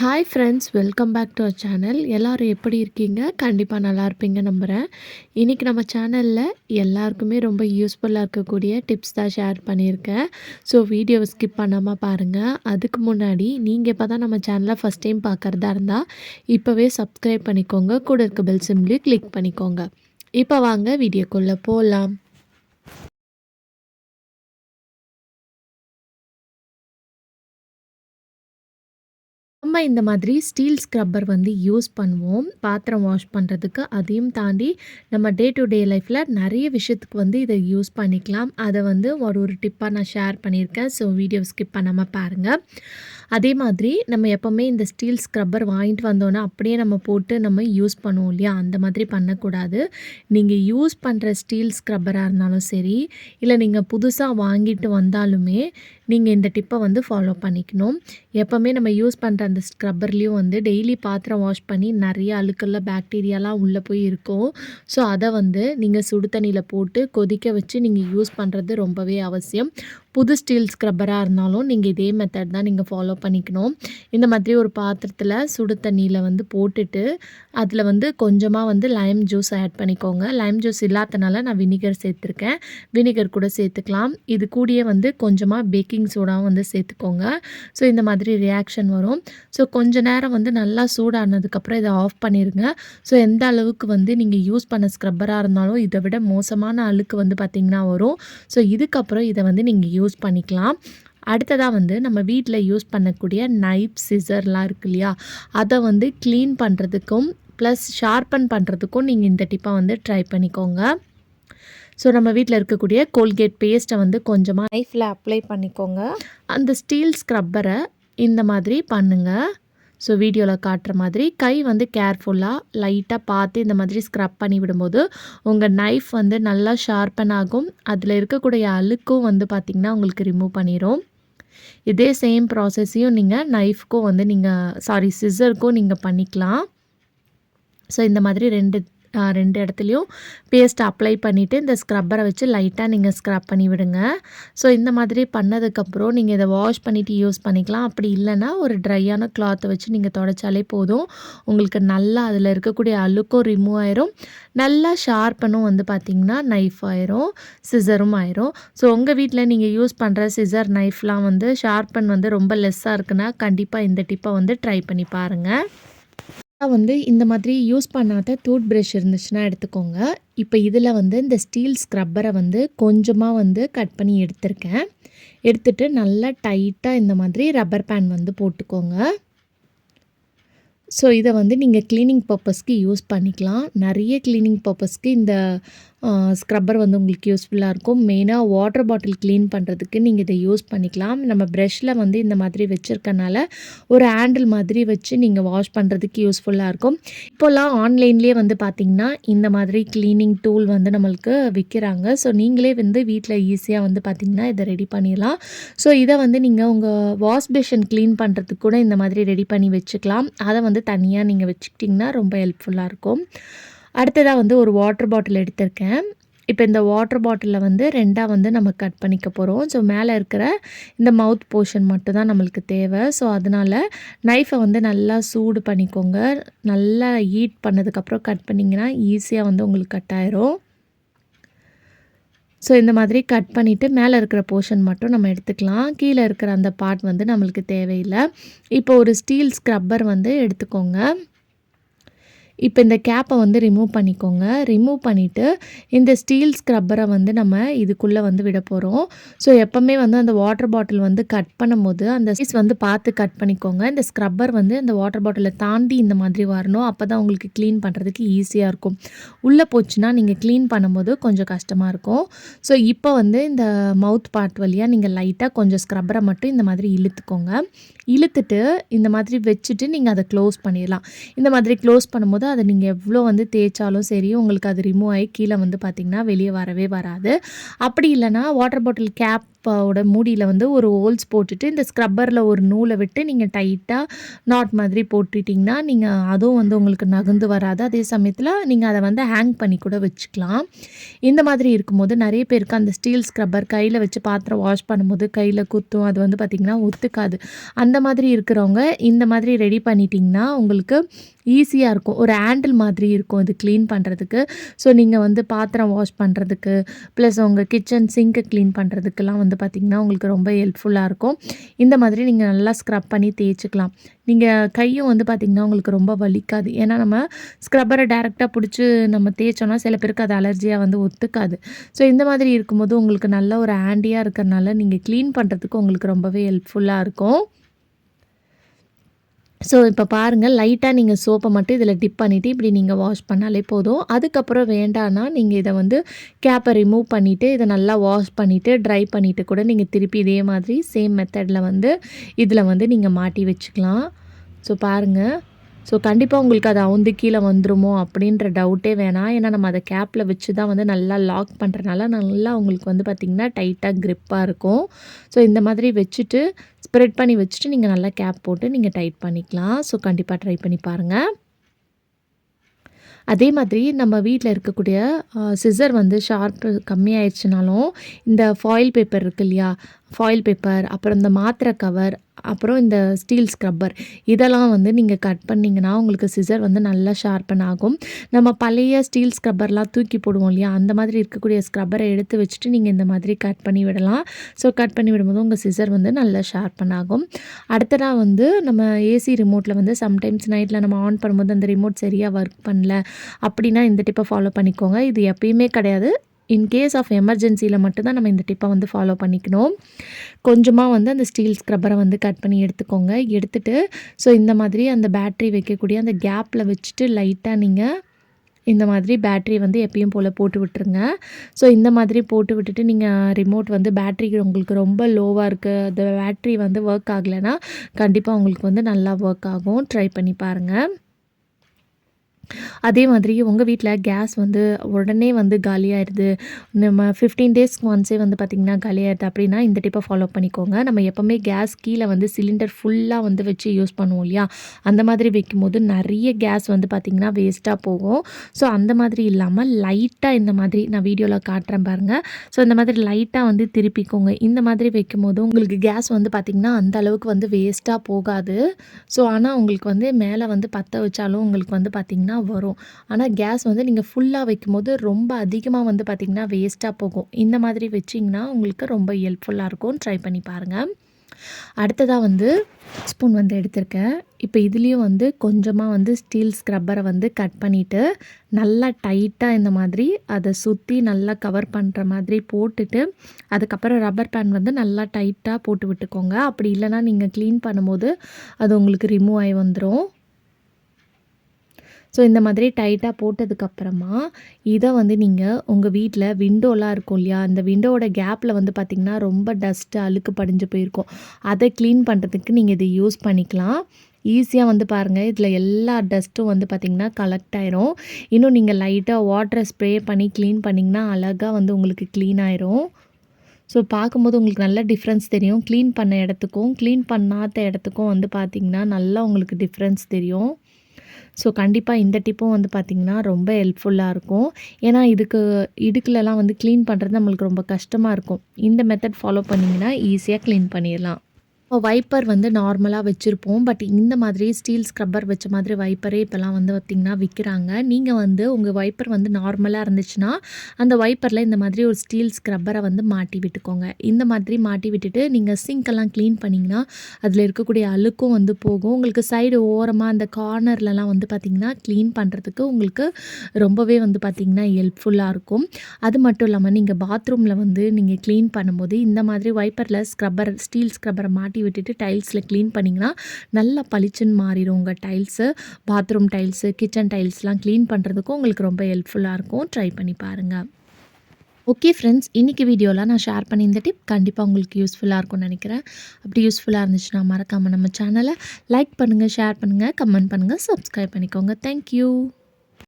Hi friends welcome back to our channel எல்லோரும் எப்படி இருக்கீங்க? கண்டிப்பாக நல்லா இருப்பீங்க நம்புகிறேன் இன்றைக்கி நம்ம சேனலில் எல்லாருக்குமே ரொம்ப யூஸ்ஃபுல்லாக இருக்கக்கூடிய டிப்ஸ் தான் ஷேர் பண்ணியிருக்கேன். ஸோ வீடியோவை ஸ்கிப் பண்ணாமல் பாருங்கள் அதுக்கு முன்னாடி நீங்கள் இப்போ தான் நம்ம சேனலை ஃபஸ்ட் டைம் பார்க்குறதா இருந்தால் இப்போவே சப்ஸ்கிரைப் பண்ணிக்கோங்க. கூட இருக்க பெல் சிம்லேயும் கிளிக் பண்ணிக்கோங்க. இப்போ வாங்க வீடியோக்குள்ளே போகலாம் நம்ம இந்த மாதிரி ஸ்டீல் ஸ்க்ரப்பர் வந்து யூஸ் பண்ணுவோம். பாத்திரம் வாஷ் பண்ணுறதுக்கு அதையும் தாண்டி நம்ம டே டு டே லைஃப்பில் நிறைய விஷயத்துக்கு வந்து இதை யூஸ் பண்ணிக்கலாம். அதை வந்து ஒரு ஒரு டிப்பாக நான் ஷேர் பண்ணியிருக்கேன். ஸோ வீடியோ ஸ்கிப் பண்ணாமல் பாருங்கள் அதே மாதிரி நம்ம எப்போவுமே இந்த ஸ்டீல் ஸ்க்ரப்பர் வாங்கிட்டு வந்தோன்னா அப்படியே நம்ம போட்டு நம்ம யூஸ் பண்ணுவோம் இல்லையா? அந்த மாதிரி பண்ணக்கூடாது. நீங்கள் யூஸ் பண்ணுற ஸ்டீல் ஸ்க்ரப்பராக இருந்தாலும் சரி இல்லை நீங்கள் புதுசாக வாங்கிட்டு வந்தாலுமே நீங்கள் இந்த டிப்பை வந்து ஃபாலோ பண்ணிக்கணும். எப்போவுமே நம்ம யூஸ் பண்ணுற அந்த ஸ்க்ரப்பர்லேயும் வந்து டெய்லி பாத்திரம் வாஷ் பண்ணி நிறைய அழுக்கெல்லாம் பேக்டீரியாலாம் உள்ளே போய் இருக்கும். ஸோ அதை வந்து நீங்கள் சுடு தண்ணியில் போட்டு கொதிக்க வச்சு நீங்கள் யூஸ் பண்ணுறது ரொம்பவே அவசியம். புது ஸ்டீல் ஸ்க்ரப்பராக இருந்தாலும் நீங்கள் இதே மெத்தட் தான் நீங்கள் ஃபாலோ பண்ணிக்கணும். இந்த மாதிரி ஒரு பாத்திரத்தில் சுடு தண்ணியில் வந்து போட்டுட்டு அதில் வந்து கொஞ்சமாக வந்து லைம் ஜூஸ் ஆட் பண்ணிக்கோங்க. லைம் ஜூஸ் இல்லாதனால நான் வினிகர் சேர்த்துருக்கேன். வினிகர் கூட சேர்த்துக்கலாம். இது கூடயே வந்து கொஞ்சமாக பேக்கிங் சோடாவும் வந்து சேர்த்துக்கோங்க. ஸோ இந்த மாதிரி ரியாக்ஷன் வரும். ஸோ கொஞ்ச நேரம் வந்து நல்லா சூடானதுக்கப்புறம் இதை ஆஃப் பண்ணிடுங்க ஸோ எந்த அளவுக்கு வந்து நீங்கள் யூஸ் பண்ண ஸ்க்ரப்பராக இருந்தாலும் இதை விட மோசமான அழுக்கு வந்து பார்த்திங்கன்னா வரும். ஸோ இதுக்கப்புறம் இதை வந்து நீங்கள் யூஸ் பண்ணிக்கலாம். அடுத்ததாக வந்து நம்ம வீட்டில் யூஸ் பண்ணக்கூடிய நைஃப் சிசர்லாம் இருக்கு இல்லையா? அதை வந்து க்ளீன் பண்ணுறதுக்கும் ப்ளஸ் ஷார்பன் பண்ணுறதுக்கும் நீங்கள் இந்த டிப்பை வந்து ட்ரை பண்ணிக்கோங்க. ஸோ நம்ம வீட்டில் இருக்கக்கூடிய கோல்கேட் பேஸ்ட்டை வந்து கொஞ்சமாக நைஃப்பில் அப்ளை பண்ணிக்கோங்க. அந்த ஸ்டீல் ஸ்க்ரப்பரை இந்த மாதிரி பண்ணுங்கள் ஸோ வீடியோவில் காட்டுற மாதிரி கை வந்து கேர்ஃபுல்லாக லைட்டாக பார்த்து இந்த மாதிரி ஸ்க்ரப் பண்ணி விடும்போது உங்கள் நைஃப் வந்து நல்லா ஷார்ப்பன் ஆகும். அதில் இருக்கக்கூடிய அழுக்கும் வந்து பார்த்திங்கன்னா உங்களுக்கு ரிமூவ் பண்ணிடும் இதே சேம் ப்ராசஸையும் நீங்கள் நைஃப்க்கும் வந்து நீங்கள் சாரி சிசருக்கும் நீங்கள் பண்ணிக்கலாம். ஸோ இந்த மாதிரி ரெண்டு ரெண்டு இடத்துலையும் பேஸ்ட் அப்ளை பண்ணிவிட்டு இந்த ஸ்க்ரப்பரை வச்சு லைட்டாக நீங்கள் ஸ்க்ரப் பண்ணி விடுங்க. ஸோ இந்த மாதிரி பண்ணதுக்கப்புறம் நீங்கள் இதை வாஷ் பண்ணிவிட்டு யூஸ் பண்ணிக்கலாம். அப்படி இல்லைன்னா ஒரு ட்ரையான கிளாத்தை வச்சு நீங்கள் தொடச்சாலே போதும். உங்களுக்கு நல்லா அதில் இருக்கக்கூடிய அழுக்கும் ரிமூவ் ஆயிரும். நல்லா ஷார்ப்பனும் வந்து பார்த்திங்கன்னா நைஃப் ஆயிரும் சிசரும் ஆயிரும். ஸோ உங்கள் வீட்டில் நீங்கள் யூஸ் பண்ணுற சிசர் நைஃப்லாம் வந்து ஷார்ப்பன் வந்து ரொம்ப லெஸ்ஸாக இருக்குன்னா கண்டிப்பாக இந்த டிப்பை வந்து ட்ரை பண்ணி பாருங்கள் வந்து இந்த மாதிரி யூஸ் பண்ணாத டூத் ப்ரஷ் இருந்துச்சுன்னா எடுத்துக்கோங்க. இப்போ இதில் வந்து இந்த ஸ்டீல் ஸ்க்ரப்பரை வந்து கொஞ்சமாக வந்து கட் பண்ணி எடுத்திருக்கேன். எடுத்துகிட்டு நல்லா டைட்டாக இந்த மாதிரி ரப்பர் பேன் வந்து போட்டுக்கோங்க. ஸோ இதை வந்து நீங்கள் க்ளீனிங் பர்பஸ்க்கு யூஸ் பண்ணிக்கலாம். நிறைய க்ளீனிங் பர்பஸ்க்கு இந்த ஸ்க்ரப்பர் வந்து உங்களுக்கு யூஸ்ஃபுல்லாக இருக்கும். மெயினாக வாட்டர் பாட்டில் க்ளீன் பண்ணுறதுக்கு நீங்கள் இதை யூஸ் பண்ணிக்கலாம். நம்ம ப்ரெஷ்ஷில் வந்து இந்த மாதிரி வச்சுருக்கனால ஒரு ஹேண்டில் மாதிரி வச்சு நீங்கள் வாஷ் பண்ணுறதுக்கு யூஸ்ஃபுல்லாக இருக்கும். இப்போல்லாம் ஆன்லைன்லேயே வந்து பார்த்திங்கன்னா இந்த மாதிரி க்ளீனிங் டூல் வந்து நம்மளுக்கு விற்கிறாங்க ஸோ நீங்களே வந்து வீட்டில் ஈஸியாக வந்து பார்த்திங்கன்னா இதை ரெடி பண்ணிடலாம். ஸோ இதை வந்து நீங்கள் உங்கள் வாஷ் பேஷன் க்ளீன் பண்ணுறதுக்கு கூட இந்த மாதிரி ரெடி பண்ணி வச்சுக்கலாம். அதை வந்து தனியாக நீங்கள் வச்சுக்கிட்டிங்கன்னா ரொம்ப ஹெல்ப்ஃபுல்லாக இருக்கும். அடுத்ததாக வந்து ஒரு வாட்டர் பாட்டில் எடுத்திருக்கேன். இப்போ இந்த வாட்டர் பாட்டிலில் வந்து ரெண்டாக வந்து நம்ம கட் பண்ணிக்க போகிறோம் ஸோ மேலே இருக்கிற இந்த மவுத் போர்ஷன் மட்டும் தான் நம்மளுக்கு தேவை. ஸோ அதனால் நைஃபை வந்து நல்லா சூடு பண்ணிக்கோங்க. நல்லா ஹீட் பண்ணதுக்கப்புறம் கட் பண்ணிங்கன்னா ஈஸியாக வந்து உங்களுக்கு கட் ஆயிரும். ஸோ இந்த மாதிரி கட் பண்ணிவிட்டு மேலே இருக்கிற போர்ஷன் மட்டும் நம்ம எடுத்துக்கலாம். கீழே இருக்கிற அந்த பார்ட் வந்து நம்மளுக்கு தேவையில்லை. இப்போ ஒரு ஸ்டீல் ஸ்க்ரப்பர் வந்து எடுத்துக்கோங்க. இப்போ இந்த கேப்பை வந்து ரிமூவ் பண்ணிக்கோங்க. ரிமூவ் பண்ணிவிட்டு இந்த ஸ்டீல் ஸ்க்ரப்பரை வந்து நம்ம இதுக்குள்ளே வந்து விட போகிறோம் ஸோ எப்போவுமே வந்து அந்த வாட்டர் பாட்டில் வந்து கட் பண்ணும்போது அந்த சைஸ் வந்து பார்த்து கட் பண்ணிக்கோங்க. இந்த ஸ்க்ரப்பர் வந்து அந்த வாட்டர் பாட்டிலை தாண்டி இந்த மாதிரி வரணும். அப்போ தான் உங்களுக்கு க்ளீன் பண்ணுறதுக்கு ஈஸியாக இருக்கும். உள்ளே போச்சுன்னா நீங்கள் க்ளீன் பண்ணும்போது கொஞ்சம் கஷ்டமாக இருக்கும். ஸோ இப்போ வந்து இந்த மவுத் பார்ட் வழியாக நீங்கள் லைட்டாக கொஞ்சம் ஸ்க்ரப்பரை மட்டும் இந்த மாதிரி இழுத்துக்கோங்க. இழுத்துட்டு இந்த மாதிரி வச்சுட்டு நீங்கள் அதை க்ளோஸ் பண்ணிடலாம். இந்த மாதிரி க்ளோஸ் பண்ணும்போது அதை நீங்கள் எவ்வளோ வந்து தேய்ச்சாலும் சரி உங்களுக்கு அது ரிமூவ் ஆகி கீழே வந்து பார்த்திங்கன்னா வெளியே வரவே வராது. அப்படி இல்லைனா வாட்டர் பாட்டில் கேப் டப்பாவோட மூடியில் வந்து ஒரு ஹோல்ஸ் போட்டுட்டு இந்த ஸ்க்ரப்பரில் ஒரு நூலை விட்டு நீங்கள் டைட்டாக நாட் மாதிரி போட்டுட்டிங்கன்னா நீங்கள் அதுவும் வந்து உங்களுக்கு நகர்ந்து வராது. அதே சமயத்தில் நீங்கள் அதை வந்து ஹேங் பண்ணி கூட வச்சுக்கலாம். இந்த மாதிரி இருக்கும்போது நிறைய பேருக்கு அந்த ஸ்டீல் ஸ்க்ரப்பர் கையில் வச்சு பாத்திரம் வாஷ் பண்ணும்போது கையில் குத்தும். அது வந்து பார்த்திங்கன்னா ஒத்துக்காது. அந்த மாதிரி இருக்கிறவங்க இந்த மாதிரி ரெடி பண்ணிட்டிங்கன்னா உங்களுக்கு ஈஸியாக இருக்கும். ஒரு ஹேண்டில் மாதிரி இருக்கும் இது க்ளீன் பண்ணுறதுக்கு ஸோ நீங்கள் வந்து பாத்திரம் வாஷ் பண்ணுறதுக்கு ப்ளஸ் உங்கள் கிச்சன் சிங்க்கு க்ளீன் பண்ணுறதுக்கெல்லாம் வந்து பார்த்திங்கன்னா உங்களுக்கு ரொம்ப ஹெல்ப்ஃபுல்லாக இருக்கும். இந்த மாதிரி நீங்கள் நல்லா ஸ்க்ரப் பண்ணி தேய்ச்சிக்கலாம். நீங்கள் கையும் வந்து பார்த்திங்கன்னா உங்களுக்கு ரொம்ப வலிக்காது. ஏன்னா நம்ம ஸ்க்ரப்பரை டேரெக்டாக பிடிச்சி நம்ம தேய்ச்சோன்னா சில பேருக்கு அது அலர்ஜியாக வந்து ஒத்துக்காது. ஸோ இந்த மாதிரி இருக்கும்போது உங்களுக்கு நல்ல ஒரு ஹேண்டியாக இருக்கிறனால நீங்கள் க்ளீன் பண்ணுறதுக்கு உங்களுக்கு ரொம்பவே ஹெல்ப்ஃபுல்லாக இருக்கும். ஸோ இப்போ பாருங்கள் லைட்டாக நீங்கள் சோப்பை மட்டும் இதில் டிப் பண்ணிவிட்டு இப்படி நீங்கள் வாஷ் பண்ணாலே போதும். அதுக்கப்புறம் வேண்டான்னா நீங்கள் இதை வந்து கேப்பை ரிமூவ் பண்ணிவிட்டு இதை நல்லா வாஷ் பண்ணிவிட்டு ட்ரை பண்ணிவிட்டு கூட நீங்கள் திருப்பி இதே மாதிரி சேம் மெத்தடில் வந்து இதில் வந்து நீங்கள் மாட்டி வச்சுக்கலாம். ஸோ பாருங்கள் ஸோ கண்டிப்பாக உங்களுக்கு அது அவுந்து கீழே வந்துருமோ அப்படின்ற டவுட்டே வேணாம். ஏன்னா நம்ம அதை கேப்பில் வச்சு தான் வந்து நல்லா லாக் பண்ணுறனால நல்லா உங்களுக்கு வந்து பார்த்திங்கன்னா டைட்டாக க்ரிப்பாக இருக்கும். ஸோ இந்த மாதிரி வச்சுட்டு ஸ்ப்ரெட் பண்ணி வச்சுட்டு நீங்கள் நல்லா கேப் போட்டு நீங்கள் டைட் பண்ணிக்கலாம். ஸோ கண்டிப்பாக ட்ரை பண்ணி பாருங்கள் அதே மாதிரி நம்ம வீட்டில் இருக்கக்கூடிய சிசர் வந்து ஷார்ப்பு கம்மியாயிடுச்சுனாலும் இந்த ஃபாயில் பேப்பர் இருக்கு இல்லையா ஃபாயில் பேப்பர் அப்புறம் இந்த மாத்திரை கவர் அப்புறம் இந்த ஸ்டீல் ஸ்க்ரப்பர் இதெல்லாம் வந்து நீங்கள் கட் பண்ணிங்கன்னா உங்களுக்கு சிசர் வந்து நல்லா ஷார்ப்பன் ஆகும். நம்ம பழைய ஸ்டீல் ஸ்க்ரப்பர்லாம் தூக்கி போடுவோம் இல்லையா? அந்த மாதிரி இருக்கக்கூடிய ஸ்க்ரப்பரை எடுத்து வச்சுட்டு நீங்கள் இந்த மாதிரி கட் பண்ணி விடலாம். ஸோ கட் பண்ணி விடும்போது உங்கள் சிசர் வந்து நல்லா ஷார்ப்பன் ஆகும். அடுத்ததாக வந்து நம்ம ஏசி ரிமோட்டில் வந்து சம்டைம்ஸ் நைட்டில் நம்ம ஆன் பண்ணும்போது அந்த ரிமோட் சரியாக ஒர்க் பண்ணல அப்படின்னா இந்த டிப்பை ஃபாலோ பண்ணிக்கோங்க. இது எப்பயுமே கிடையாது. இன் கேஸ் ஆஃப் எமர்ஜென்சியில் மட்டும்தான் நம்ம இந்த டிப்பை வந்து ஃபாலோ பண்ணிக்கணும். கொஞ்சமாக வந்து அந்த ஸ்டீல் ஸ்க்ரப்பரை வந்து கட் பண்ணி எடுத்துக்கோங்க. எடுத்துகிட்டு ஸோ இந்த மாதிரி அந்த பேட்ரி வைக்கக்கூடிய அந்த கேப்பில் வச்சுட்டு லைட்டாக நீங்கள் இந்த மாதிரி பேட்ரி வந்து எப்பயும் போல் போட்டு விட்டுருங்க. ஸோ இந்த மாதிரி போட்டு விட்டுட்டு நீங்கள் ரிமோட் வந்து பேட்ரி உங்களுக்கு ரொம்ப லோவாக இருக்குது அந்த பேட்ரி வந்து ஒர்க் ஆகலைன்னா கண்டிப்பாக உங்களுக்கு வந்து நல்லா ஒர்க் ஆகும். ட்ரை பண்ணி பாருங்கள் அதே மாதிரி உங்கள் வீட்டில் கேஸ் வந்து உடனே வந்து காலியாகிடுது நம்ம ஃபிஃப்டீன் டேஸ்க்கு ஒன்ஸே வந்து பார்த்திங்கன்னா காலியாகிடுது அப்படின்னா இந்த டிப்பை ஃபாலோ பண்ணிக்கோங்க. நம்ம எப்போவுமே கேஸ் கீழே வந்து சிலிண்டர் ஃபுல்லாக வந்து வச்சு யூஸ் பண்ணுவோம் இல்லையா? அந்த மாதிரி வைக்கும்போது நிறைய கேஸ் வந்து பார்த்திங்கன்னா வேஸ்ட்டாக போகும். ஸோ அந்த மாதிரி இல்லாமல் லைட்டாக இந்த மாதிரி நான் வீடியோவில் காட்டுறேன் பாருங்கள் ஸோ இந்த மாதிரி லைட்டாக வந்து திருப்பிக்கோங்க. இந்த மாதிரி வைக்கும்போது உங்களுக்கு கேஸ் வந்து பார்த்திங்கன்னா அந்த அளவுக்கு வந்து வேஸ்ட்டாக போகாது. ஸோ ஆனால் உங்களுக்கு வந்து மேலே வந்து பற்ற வச்சாலும் உங்களுக்கு வந்து பார்த்திங்கன்னா வரும். ஆனால் கேஸ் வந்து நீங்கள் ஃபுல்லாக வைக்கும்போது ரொம்ப அதிகமாக வந்து பார்த்திங்கன்னா வேஸ்ட்டாக போகும். இந்த மாதிரி வச்சிங்கன்னா உங்களுக்கு ரொம்ப ஹெல்ப்ஃபுல்லாக இருக்கும். ட்ரை பண்ணி பாருங்கள் அடுத்ததாக வந்து ஸ்பூன் வந்து எடுத்திருக்கேன். இப்போ இதுலேயும் வந்து கொஞ்சமாக வந்து ஸ்டீல் ஸ்க்ரப்பரை வந்து கட் பண்ணிவிட்டு நல்லா டைட்டாக இந்த மாதிரி அதை சுற்றி நல்லா கவர் பண்ணுற மாதிரி போட்டுட்டு அதுக்கப்புறம் ரப்பர் பேன் வந்து நல்லா டைட்டாக போட்டு விட்டுக்கோங்க. அப்படி இல்லைனா நீங்கள் க்ளீன் பண்ணும்போது அது உங்களுக்கு ரிமூவ் ஆகி வந்துடும் ஸோ இந்த மாதிரி டைட்டாக போட்டதுக்கப்புறமா இதை வந்து நீங்கள் உங்கள் வீட்டில் விண்டோலாம் இருக்கும் இல்லையா? அந்த விண்டோவோட கேப்பில் வந்து பார்த்திங்கன்னா ரொம்ப டஸ்ட்டு அழுக்கு படிஞ்சு போயிருக்கும். அதை க்ளீன் பண்ணுறதுக்கு நீங்கள் இதை யூஸ் பண்ணிக்கலாம். ஈஸியாக வந்து பாருங்கள் இதில் எல்லா டஸ்ட்டும் வந்து பார்த்திங்கன்னா கலெக்ட் ஆயிரும். இன்னும் நீங்கள் லைட்டாக வாட்டரை ஸ்ப்ரே பண்ணி க்ளீன் பண்ணிங்கன்னா அழகாக வந்து உங்களுக்கு க்ளீன் ஆயிரும். ஸோ பார்க்கும்போது உங்களுக்கு நல்ல டிஃப்ரென்ஸ் தெரியும். க்ளீன் பண்ண இடத்துக்கும் க்ளீன் பண்ணாத இடத்துக்கும் வந்து பார்த்திங்கன்னா நல்லா உங்களுக்கு டிஃப்ரென்ஸ் தெரியும். ஸோ கண்டிப்பாக இந்த டிப்பும் வந்து பார்த்திங்கன்னா ரொம்ப ஹெல்ப்ஃபுல்லாக இருக்கும். ஏன்னா இதுக்கு இடுக்குலலாம் வந்து க்ளீன் பண்ணுறது நம்மளுக்கு ரொம்ப கஷ்டமாக இருக்கும். இந்த மெத்தட் ஃபாலோ பண்ணிங்கன்னா ஈஸியாக க்ளீன் பண்ணிடலாம் வைப்பர் வந்து நார்மலாக வச்சுருப்போம். பட் இந்த மாதிரி ஸ்டீல் ஸ்க்ரப்பர் வச்ச மாதிரி வைப்பரே இப்போலாம் வந்து பார்த்திங்கன்னா விற்கிறாங்க நீங்கள் வந்து உங்கள் வைப்பர் வந்து நார்மலாக இருந்துச்சுன்னா அந்த வைப்பரில் இந்த மாதிரி ஒரு ஸ்டீல் ஸ்க்ரப்பரை வந்து மாட்டி விட்டுக்கோங்க. இந்த மாதிரி மாட்டி விட்டுட்டு நீங்கள் சிங்க்கெல்லாம் க்ளீன் பண்ணிங்கன்னா அதில் இருக்கக்கூடிய அழுக்கும் வந்து போகும். உங்களுக்கு சைடு ஓரமாக அந்த கார்னர்லலாம் வந்து பார்த்திங்கன்னா க்ளீன் பண்ணுறதுக்கு உங்களுக்கு ரொம்பவே வந்து பார்த்திங்கன்னா ஹெல்ப்ஃபுல்லாக இருக்கும். அது மட்டும் இல்லாமல் நீங்கள் பாத்ரூமில் வந்து நீங்கள் க்ளீன் பண்ணும்போது இந்த மாதிரி வைப்பரில் ஸ்க்ரப்பர் ஸ்டீல் ஸ்க்ரப்பரை மாட்டி மாட்டி விட்டுட்டு டைல்ஸில் க்ளீன் பண்ணிங்கன்னா நல்லா பளிச்சுன்னு மாறிடும் உங்கள் டைல்ஸு பாத்ரூம் டைல்ஸு கிச்சன் டைல்ஸ்லாம் க்ளீன் பண்ணுறதுக்கும் உங்களுக்கு ரொம்ப ஹெல்ப்ஃபுல்லாக இருக்கும். ட்ரை பண்ணி பாருங்கள் ஓகே ஃப்ரெண்ட்ஸ் இன்றைக்கி வீடியோவில் நான் ஷேர் பண்ணியிருந்த டிப் கண்டிப்பாக உங்களுக்கு யூஸ்ஃபுல்லாக இருக்கும்னு நினைக்கிறேன். அப்படி யூஸ்ஃபுல்லாக இருந்துச்சுன்னா மறக்காமல் நம்ம சேனலை லைக் பண்ணுங்கள் ஷேர் பண்ணுங்கள் கமெண்ட் பண்ணுங்கள் சப்ஸ்கிரைப் பண்ணிக்கோங்க. தேங்க்யூ